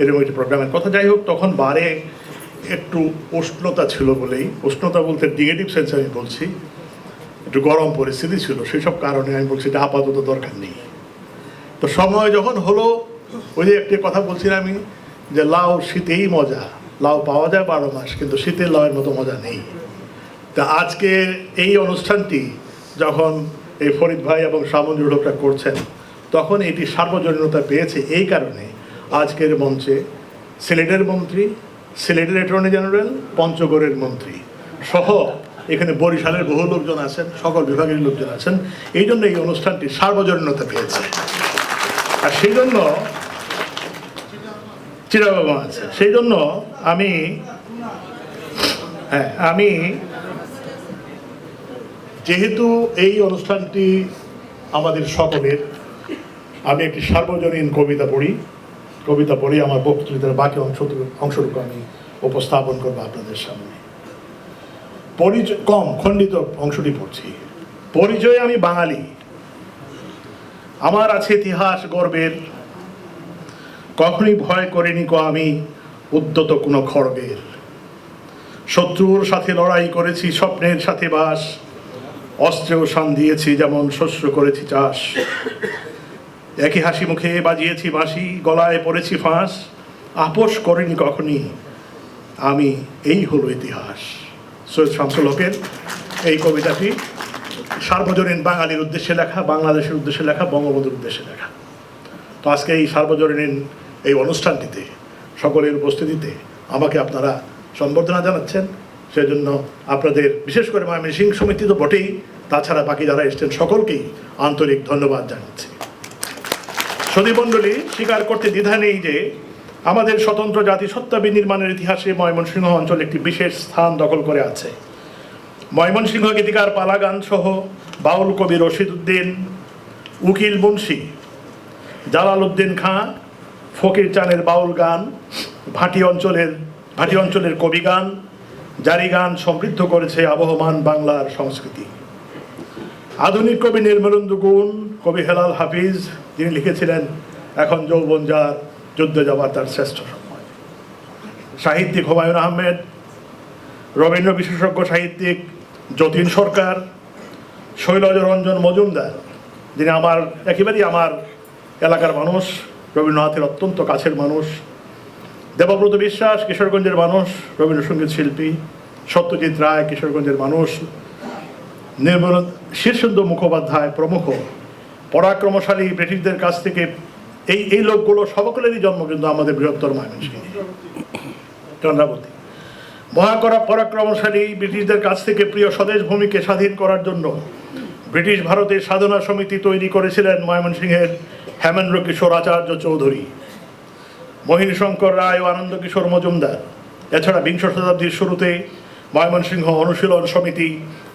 এরকম একটি প্রোগ্রামের কথা। যাই হোক, তখন বারে একটু উষ্ণতা ছিল বলেই, উষ্ণতা বলতে নেগেটিভ সেন্স আমি বলছি, একটু গরম পরিস্থিতি ছিল, সেসব কারণে আমি বলছি এটা আপাতত দরকার নেই। তো সময় যখন হলো, ওই যে একটি কথা বলছিলাম আমি, যে লাউ শীতেই মজা, লাউ পাওয়া যায় বারো মাস, কিন্তু শীতের লাউয়ের মতো মজা নেই। তা আজকে এই অনুষ্ঠানটি যখন এই ফরিদ ভাই এবং সামন লোকটা করছেন, তখন এটি সার্বজনীনতা পেয়েছে এই কারণে আজকের মঞ্চে সিলেটের মন্ত্রী, সিলেটের অ্যাটর্নি জেনারেল, পঞ্চগড়ের মন্ত্রী সহ এখানে বরিশালের বহু লোকজন আছেন, সকল বিভাগের লোকজন আছেন। এই জন্য এই অনুষ্ঠানটি সার্বজনীনতা পেয়েছে। আর সেই জন্য চিরাবাবা আছে। সেই জন্য আমি হ্যাঁ আমি যেহেতু এই অনুষ্ঠানটি আমাদের সকলের, আমি একটি সার্বজনীন কবিতা পড়ি। কবিতা পড়ি আমার বক্তৃতার বাকি অংশ অংশটুকু আমি উপস্থাপন করব আপনাদের সামনে। পরিচয় কম, খণ্ডিত অংশটি পড়ছি। পরিচয় আমি বাঙালি। আমার আছে ইতিহাস গর্বের। কখনই ভয় করিনি ক আমি উদ্যত কোনো খড়গের। শত্রুর সাথে লড়াই করেছি, স্বপ্নের সাথে বাস। অস্ত্রেও শান দিয়েছি, যেমন শস্য করেছি চাষ। একই হাসি মুখে বাজিয়েছি বাঁশি, গলায় পড়েছি ফাঁস। আপোষ করিনি কখনই। আমি, এই হলো ইতিহাস। সৈয়দ শামসুল হকের এই কবিতাটি সার্বজনীন বাঙালির উদ্দেশ্যে লেখা, বাংলাদেশের উদ্দেশ্যে লেখা, বঙ্গবন্ধুর উদ্দেশ্যে লেখা। তো আজকে এই সার্বজনীন এই অনুষ্ঠানটিতে, সকলের উপস্থিতিতে আমাকে আপনারা সম্বর্ধনা জানাচ্ছেন। সেজন্য আপনাদের, বিশেষ করে ময়মনসিংহ সমিতি তো বটেই, তাছাড়া বাকি যারা এসছেন, সকলকেই আন্তরিক ধন্যবাদ জানাচ্ছি। সদীমণ্ডলী স্বীকার করতে দ্বিধা নেই যে আমাদের স্বতন্ত্র জাতিসত্তা বিনির্মাণের ইতিহাসে ময়মনসিংহ অঞ্চল একটি বিশেষ স্থান দখল করে আছে। ময়মনসিংহ গীতিকার পালাগান সহ বাউল কবি রশিদ উদ্দিন, উকিল মুন্সি, জালাল উদ্দিন খাঁ, ফকির চানের বাউল গান, ভাটি অঞ্চলের ভাটি অঞ্চলের কবি গান, জারি গান সমৃদ্ধ করেছে আবহমান বাংলার সংস্কৃতি। আধুনিক কবি নির্মলেন্দু গুণ কবি হেলাল হাফিজ যিনি লিখেছিলেন, এখন যৌবন যার, যুদ্ধে যাবার তার শ্রেষ্ঠ সময়। সাহিত্যিক হুমায়ুন আহমেদ, রবীন্দ্র বিশেষজ্ঞ সাহিত্যিক যতীন সরকার, শৈলজ রঞ্জন মজুমদার, যিনি আমার, একেবারেই আমার এলাকার মানুষ, রবীন্দ্রনাথের অত্যন্ত কাছের মানুষ, দেবব্রত বিশ্বাস, কিশোরগঞ্জের মানুষ, রবীন্দ্রসঙ্গীত শিল্পী, সত্যজিৎ রায়, কিশোরগঞ্জের মানুষ নির্মল শীর্ষেন্দু মুখোপাধ্যায় প্রমুখ, পরাক্রমশালী ব্রিটিশদের কাছ থেকে এই এই লোকগুলো সকলেরই জন্ম কিন্তু আমাদের বৃহত্তর ময়মনসিংহে। চন্দ্রাবতী। মহাকরা পরাক্রমশালী ব্রিটিশদের কাছ থেকে প্রিয় স্বদেশ ভূমিকে স্বাধীন করার জন্য ব্রিটিশ ভারতের সাধনা সমিতি তৈরি করেছিলেন ময়মনসিংহের হেমেন্দ্র কিশোর আচার্য চৌধুরী মোহিনী শঙ্কর রায় ও আনন্দ কিশোর মজুমদার। এছাড়া বিংশ শতাব্দীর শুরুতে ময়মনসিংহ অনুশীলন সমিতি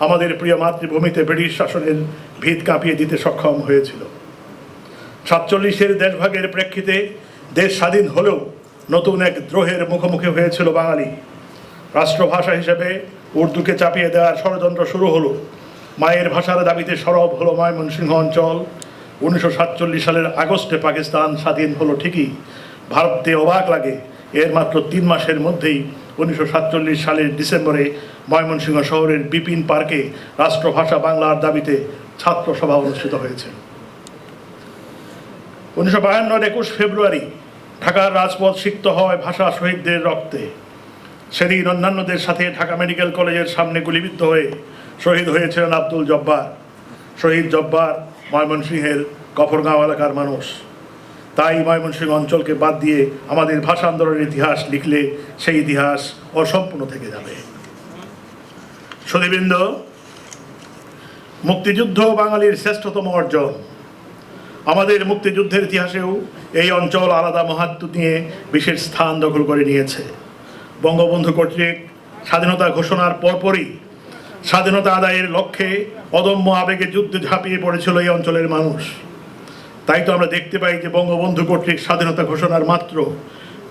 আমাদের প্রিয় মাতৃভূমিতে ব্রিটিশ শাসনের ভিত কাঁপিয়ে দিতে সক্ষম হয়েছিল। সাতচল্লিশের দেশভাগের প্রেক্ষিতে দেশ স্বাধীন হলেও নতুন এক দ্রোহের মুখোমুখি হয়েছিল বাঙালি। রাষ্ট্রভাষা হিসেবে উর্দুকে চাপিয়ে দেওয়ার ষড়যন্ত্র শুরু হলো। মায়ের ভাষার দাবিতে সরব হলো ময়মনসিংহ অঞ্চল। উনিশশো সাতচল্লিশ সালের আগস্টে পাকিস্তান স্বাধীন হলো ঠিকই। ভারতে অবাক লাগে, এর মাত্র তিন মাসের মধ্যেই উনিশশো সাতচল্লিশ সালের ডিসেম্বরে ময়মনসিংহ শহরের বিপিন পার্কে রাষ্ট্রভাষা বাংলার দাবিতে ছাত্র সভা অনুষ্ঠিত হয়েছে। উনিশশো বাহান্নর একুশ ফেব্রুয়ারি ঢাকার রাজপথ সিক্ত হয় ভাষা শহীদদের রক্তে। সেদিন অন্যান্যদের সাথে ঢাকা মেডিকেল কলেজের সামনে গুলিবিদ্ধ হয়ে শহীদ হয়েছিলেন আব্দুল জব্বার। শহীদ জব্বার ময়মনসিংহের গফরগাঁও এলাকার মানুষ। তাই ময়মনসিংহ অঞ্চলকে বাদ দিয়ে আমাদের ভাষা আন্দোলনের ইতিহাস লিখলে সেই ইতিহাস অসম্পূর্ণ থেকে যাবে। সুদীবৃন্দ মুক্তিযুদ্ধ বাঙালির শ্রেষ্ঠতম অর্জন। আমাদের মুক্তিযুদ্ধের ইতিহাসেও এই অঞ্চল আলাদা মাহাত্ম নিয়ে বিশেষ স্থান দখল করে নিয়েছে। বঙ্গবন্ধু কর্তৃক স্বাধীনতা ঘোষণার পরপরই স্বাধীনতা আদায়ের লক্ষ্যে অদম্য আবেগে যুদ্ধে ঝাঁপিয়ে পড়েছিল এই অঞ্চলের মানুষ। তাই তো আমরা দেখতে পাই যে বঙ্গবন্ধু কর্তৃক স্বাধীনতা ঘোষণার মাত্র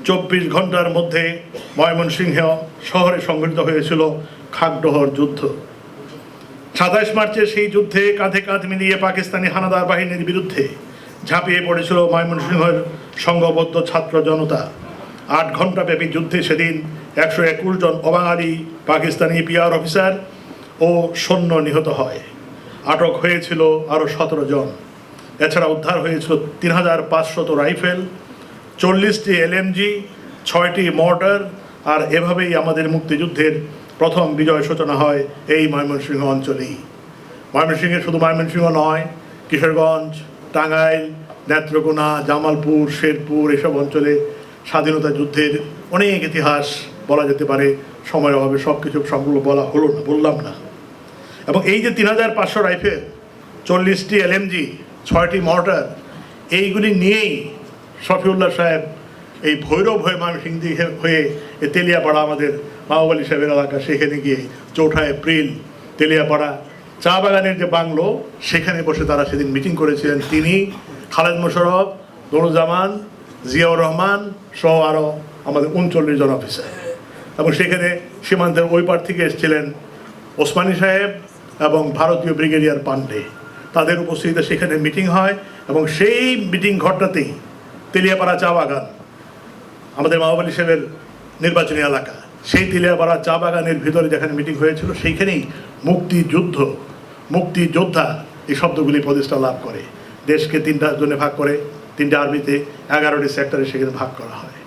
চব্বিশ ঘণ্টার মধ্যে ময়মনসিংহ শহরে সংঘটিত হয়েছিল খাগডহর যুদ্ধ। সাতাশ মার্চের সেই যুদ্ধে কাঁধে কাঁধ মিলিয়ে পাকিস্তানি হানাদার বাহিনীর বিরুদ্ধে ঝাঁপিয়ে পড়েছিল ময়মনসিংহের সংঘবদ্ধ ছাত্র জনতা। আট ঘন্টাব্যাপী যুদ্ধে সেদিন একশো একুশ জন অবাঙালি পাকিস্তানি পিআর অফিসার ও সৈন্য নিহত হয়। আটক হয়েছিল আরও সতেরো জন। এছাড়া উদ্ধার হয়েছিল তিন হাজার পাঁচশত রাইফেল, চল্লিশটি এলএমজি, ছয়টি মর্টার, আর এভাবেই আমাদের মুক্তিযুদ্ধের প্রথম বিজয় সূচনা হয় এই ময়মনসিংহ অঞ্চলেই। ময়মনসিংহে শুধু ময়মনসিংহ নয়, কিশোরগঞ্জ, টাঙ্গাইল, নেত্রকোনা, জামালপুর, শেরপুর এসব অঞ্চলে স্বাধীনতা যুদ্ধের অনেক ইতিহাস বলা যেতে পারে, সময়ের অভাবে সব কিছু সবগুলো বলা হলো না, বললাম না। এবং এই যে তিন হাজার পাঁচশো রাইফেল, চল্লিশটি এলএমজি ছয়টি মর্টার, এইগুলি নিয়েই শফিউল্লাহ সাহেব এই ভৈরব হয়ে ময়মনসিংহ হয়ে এ তেলিয়াপাড়া আমাদের মাওবালি সাহেবের এলাকা, সেখানে গিয়ে চৌঠা এপ্রিল তেলিয়াপাড়া চা বাগানের যে বাংলো, সেখানে বসে তারা সেদিন মিটিং করেছিলেন। তিনি খালেদ মোশারফ দনুজামান জিয়াউর রহমান সহ আরও আমাদের উনচল্লিশ জন অফিসার এবং সেখানে সীমান্তের ওই পার থেকে এসেছিলেন ওসমানী সাহেব এবং ভারতীয় ব্রিগেডিয়ার পান্ডে তাদের উপস্থিতিতে সেখানে মিটিং হয় এবং সেই মিটিং ঘরটাতেই তেলিয়াপাড়া চা বাগান, আমাদের মাওবালি সাহেবের নির্বাচনী এলাকা, সেই তেলিয়াপাড়া চা বাগানের ভিতরে যেখানে মিটিং হয়েছিল সেইখানেই মুক্তিযুদ্ধ, মুক্তিযোদ্ধা এই শব্দগুলি প্রতিষ্ঠা লাভ করে। দেশকে তিনটা জনে ভাগ করে, তিনটা আর্মিতে এগারোটি সেক্টরে সেখানে ভাগ করা হয়।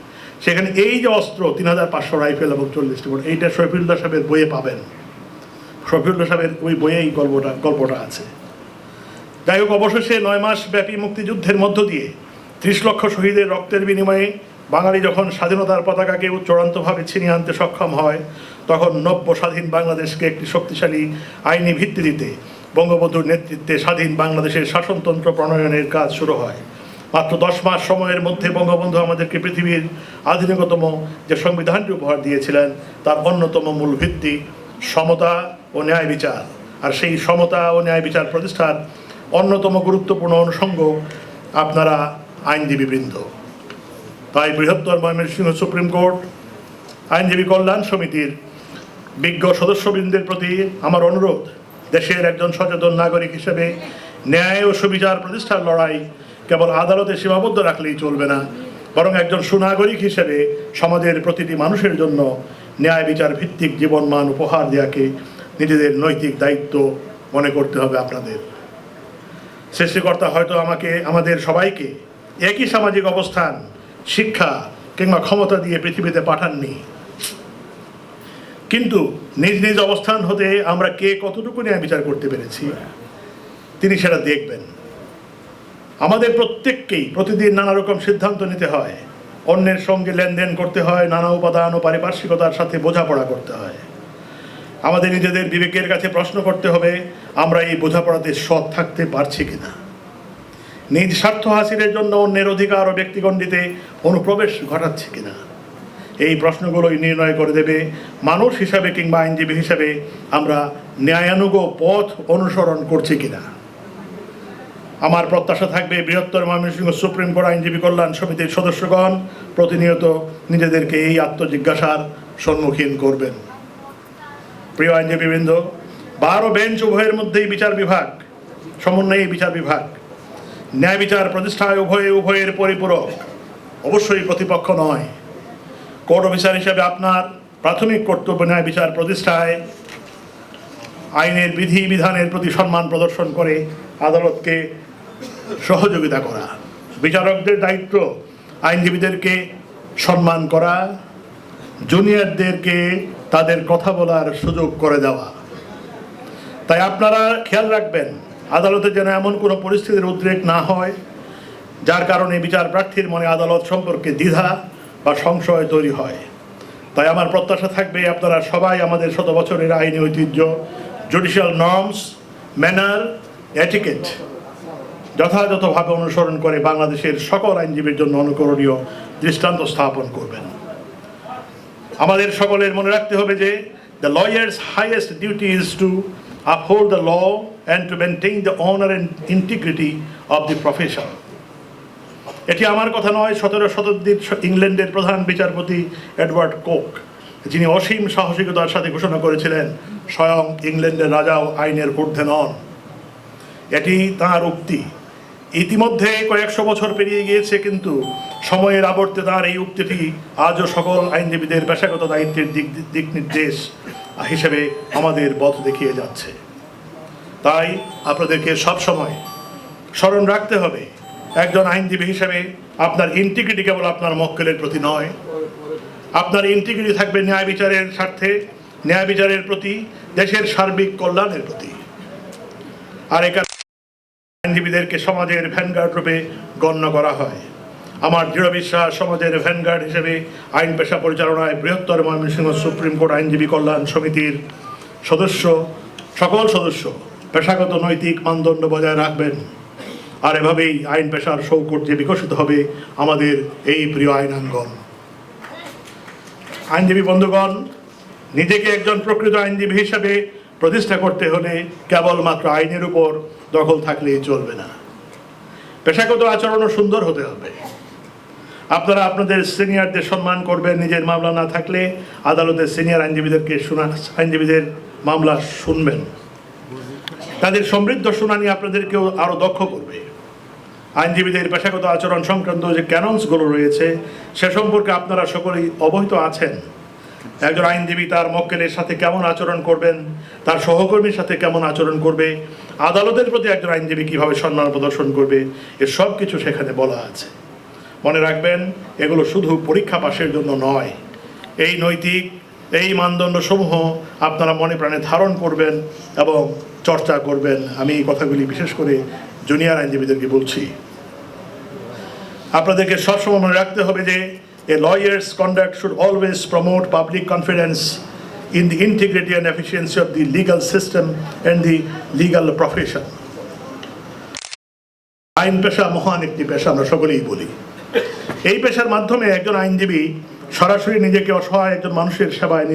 সেখানে এই যে অস্ত্র, তিন হাজার পাঁচশো রাইফেল এবং চল্লিশটি বোর্ড এইটা শফিউল্লাহ সাহেবের বইয়ে পাবেন। শফিউল্লাহ সাহেবের ওই বইয়ে এই গল্পটা গল্পটা আছে। যাই হোক, অবশেষে নয় মাস ব্যাপী মুক্তিযুদ্ধের মধ্য দিয়ে ত্রিশ লক্ষ শহীদের রক্তের বিনিময়ে বাঙালি যখন স্বাধীনতার পতাকাকে চূড়ান্তভাবে ছিনিয়ে আনতে সক্ষম হয়, তখন নব্য স্বাধীন বাংলাদেশকে একটি শক্তিশালী আইনি ভিত্তি দিতে বঙ্গবন্ধুর নেতৃত্বে স্বাধীন বাংলাদেশের শাসনতন্ত্র প্রণয়নের কাজ শুরু হয়। মাত্র দশ মাস সময়ের মধ্যে বঙ্গবন্ধু আমাদেরকে পৃথিবীর আধুনিকতম যে সংবিধানটি উপহার দিয়েছিলেন, তার অন্যতম মূল ভিত্তি সমতা ও ন্যায় বিচার। আর সেই সমতা ও ন্যায় বিচার প্রতিষ্ঠার অন্যতম গুরুত্বপূর্ণ অনুষঙ্গ আপনারা আইনজীবীবৃন্দ তাই বৃহত্তর ময়মনসিংহ সুপ্রিম কোর্ট, আইনজীবী কল্যাণ সমিতির বিজ্ঞ সদস্যবৃন্দের প্রতি আমার অনুরোধ, দেশের একজন সচেতন নাগরিক হিসেবে ন্যায় ও সুবিচার প্রতিষ্ঠার লড়াই কেবল আদালতে সীমাবদ্ধ রাখলেই চলবে না, বরং একজন সুনাগরিক হিসেবে সমাজের প্রতিটি মানুষের জন্য ন্যায় বিচার ভিত্তিক জীবনমান উপহার দেওয়াকে নিজেদের নৈতিক দায়িত্ব মনে করতে হবে আপনাদের। সৃষ্টিকর্তা হয়তো আমাকে, আমাদের সবাইকে একই সামাজিক অবস্থান, শিক্ষা কিংবা ক্ষমতা দিয়ে পৃথিবীতে পাঠাননি। কিন্তু নিজ নিজ অবস্থান হতে আমরা কে কতটুকু ন্যায় বিচার করতে পেরেছি, তিনি সেটা দেখবেন। আমাদের প্রত্যেককেই প্রতিদিন নানা রকম সিদ্ধান্ত নিতে হয়। অন্যের সঙ্গে লেনদেন করতে হয়, নানা উপাদান ও পারিপার্শ্বিকতার সাথে বোঝাপড়া করতে হয়। আমাদের নিজেদের বিবেকের কাছে প্রশ্ন করতে হবে, আমরা এই বোঝাপড়াতে সৎ থাকতে পারছি কিনা? নিজ স্বার্থ হাসিলের জন্য অন্যের অধিকার ও ব্যক্তিগণ্ডিতে অনুপ্রবেশ ঘটাচ্ছে কিনা? এই প্রশ্নগুলোই নির্ণয় করে দেবে মানুষ হিসাবে কিংবা আইনজীবী হিসাবে আমরা ন্যায়ানুগ পথ অনুসরণ করছি কিনা? আমার প্রত্যাশা থাকবে বৃহত্তর ময়মনসিংহ সুপ্রিম কোর্ট আইনজীবী কল্যাণ সমিতির সদস্যগণ প্রতিনিয়ত নিজেদেরকে এই আত্মজিজ্ঞাসার সম্মুখীন করবেন। প্রিয় আইনজীবীবৃন্দ, বারো বেঞ্চ উভয়ের মধ্যেই বিচার বিভাগ, সমন্বয়ী বিচার বিভাগ। ন্যায় বিচার প্রতিষ্ঠায় উভয়ে উভয়ের পরিপূরক। অবশ্যই প্রতিপক্ষ নয়। কোর্ট অফিসার হিসেবে আপনার প্রাথমিক কর্তব্য ন্যায় বিচার প্রতিষ্ঠায় আইনের বিধি বিধানের প্রতি সম্মান প্রদর্শন করে আদালতকে সহযোগিতা করা। বিচারকদের দায়িত্ব আইনজীবীদেরকে সম্মান করা, জুনিয়রদেরকে তাদের কথা বলার সুযোগ করে দেওয়া। তাই আপনারা খেয়াল রাখবেন, আদালতে যেন এমন কোনো পরিস্থিতির উদ্রেক না হয়, যার কারণে বিচার প্রার্থীর মনে আদালত সম্পর্কে দ্বিধা বা সংশয় তৈরি হয়। তাই আমার প্রত্যাশা থাকবে আপনারা সবাই আমাদের শত বছরের আইনি ঐতিহ্য, জুডিশিয়াল নর্মস, ম্যানার, এটিকেট যথাযথভাবে অনুসরণ করে বাংলাদেশের সকল আইনজীবীর জন্য অনুকরণীয় দৃষ্টান্ত স্থাপন করবেন। আমাদের সকলের মনে রাখতে হবে যে the lawyer's highest duty is to uphold the law and to maintain the honor and integrity of the profession. এটি আমার কথা নয়, সতেরো শতাব্দীর ইংল্যান্ডের প্রধান বিচারপতি এডওয়ার্ড কোক, যিনি অসীম সাহসিকতার সাথে ঘোষণা করেছিলেন, স্বয়ং ইংল্যান্ডের রাজাও আইনের ঊর্ধ্বে নন এটি তাঁর উক্তি ইতিমধ্যে কয়েকশো বছর পেরিয়ে গিয়েছে, কিন্তু সময়ের আবর্তে তার এই উক্তিটি আজও সকল আইনজীবীদের পেশাগত দায়িত্বের দিক দিক নির্দেশ হিসেবে আমাদের পথ দেখিয়ে যাচ্ছে। তাই আপনাদেরকে সবসময় স্মরণ রাখতে হবে, একজন আইনজীবী হিসেবে আপনার ইন্টিগ্রিটি কেবল আপনার মক্কেলের প্রতি নয়, আপনার ইন্টিগ্রিটি থাকবে ন্যায় বিচারের স্বার্থে, ন্যায় বিচারের প্রতি, দেশের সার্বিক কল্যাণের প্রতি। আর এখানে আইনজীবীদেরকে সমাজের ভ্যানগার্ড রূপে গণ্য করা হয়। আমার দৃঢ় বিশ্বাস, সমাজের ভ্যানগার্ড হিসেবে আইন পেশা পরিচালনায় বৃহত্তর ময়মনসিংহ সুপ্রিম কোর্ট আইনজীবী কল্যাণ সমিতির সদস্য, সকল সদস্য পেশাগত নৈতিক মানদণ্ড বজায় রাখবেন। আর এভাবেই আইন পেশার সৌকট যে বিকশিত হবে আমাদের এই প্রিয় আইনাঙ্গন। আইনজীবী বন্ধুগণ, নিজেকে একজন প্রকৃত আইনজীবী হিসাবে প্রতিষ্ঠা করতে হলে কেবলমাত্র আইনের উপর দখল থাকলেই চলবে না। পেশাগত আচরণও সুন্দর হতে হবে। আপনারা আপনাদের সিনিয়রদের সম্মান করবেন, নিজের মামলা না থাকলে আদালতের সিনিয়র আইনজীবীদেরকে শোনা আইনজীবীদের মামলা শুনবেন। তাদের সমৃদ্ধ শুনানি আপনাদেরকেও আরও দক্ষ করবে। আইনজীবীদের পেশাগত আচরণ সংক্রান্ত যে ক্যানন্সগুলো রয়েছে, সে সম্পর্কে আপনারা সকলেই অবহিত আছেন। একজন আইনজীবী তার মক্কেলের সাথে কেমন আচরণ করবেন? তার সহকর্মীর সাথে কেমন আচরণ করবে? আদালতের প্রতি একজন আইনজীবী কীভাবে সম্মান প্রদর্শন করবে? এ সব কিছু সেখানে বলা আছে। মনে রাখবেন, এগুলো শুধু পরীক্ষা পাশের জন্য নয়। এই নৈতিক, এই মানদণ্ড সমূহ আপনারা মনে প্রাণে ধারণ করবেন এবং চর্চা করবেন। আমি এই কথাগুলি বিশেষ করে জুনিয়র আইনজীবীদেরকে বলছি। আপনাদেরকে সবসময় মনে রাখতে হবে যে a lawyer's conduct should always promote public confidence in the integrity and efficiency of the legal system and the legal profession আইন পেশা মহান একটি পেশা, আমরা সকলেই বলি। এই পেশার মাধ্যমে একজন আইনজীবী সরাসরি নিজেকে অসহায়, একজন মানুষের সেবায়